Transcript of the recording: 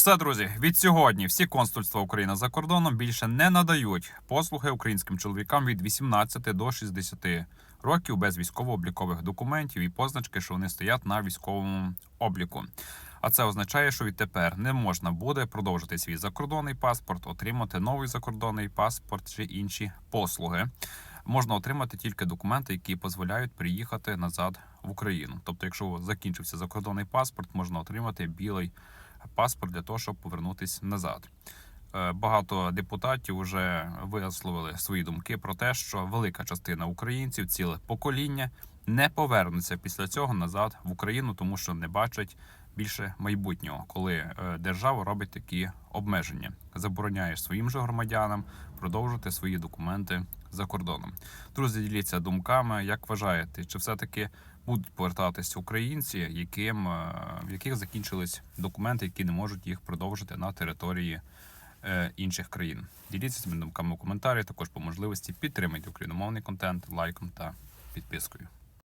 Все, друзі, від сьогодні всі консульства України за кордоном більше не надають послуги українським чоловікам від 18 до 60 років без військово-облікових документів і позначки, що вони стоять на військовому обліку. А це означає, що відтепер не можна буде продовжити свій закордонний паспорт, отримати новий закордонний паспорт чи інші послуги. Можна отримати тільки документи, які дозволяють приїхати назад в Україну. Тобто, якщо закінчився закордонний паспорт, можна отримати білий паспорт для того, щоб повернутися назад. Е, Багато депутатів вже висловили свої думки про те, що велика частина українців, ціле покоління, не повернуться після цього назад в Україну, тому що не бачать більше майбутнього, коли е, держава робить такі обмеження, забороняє своїм же громадянам продовжувати свої документи за кордоном. Друзі, діліться думками. Як вважаєте, чи все-таки будуть повертатися українці, яким е, в яких закінчились документи, які не можуть їх продовжити на території е, інших країн? Діліться цими думками у коментарі. Також по можливості підтримайте україномовний контент лайком та підпискою.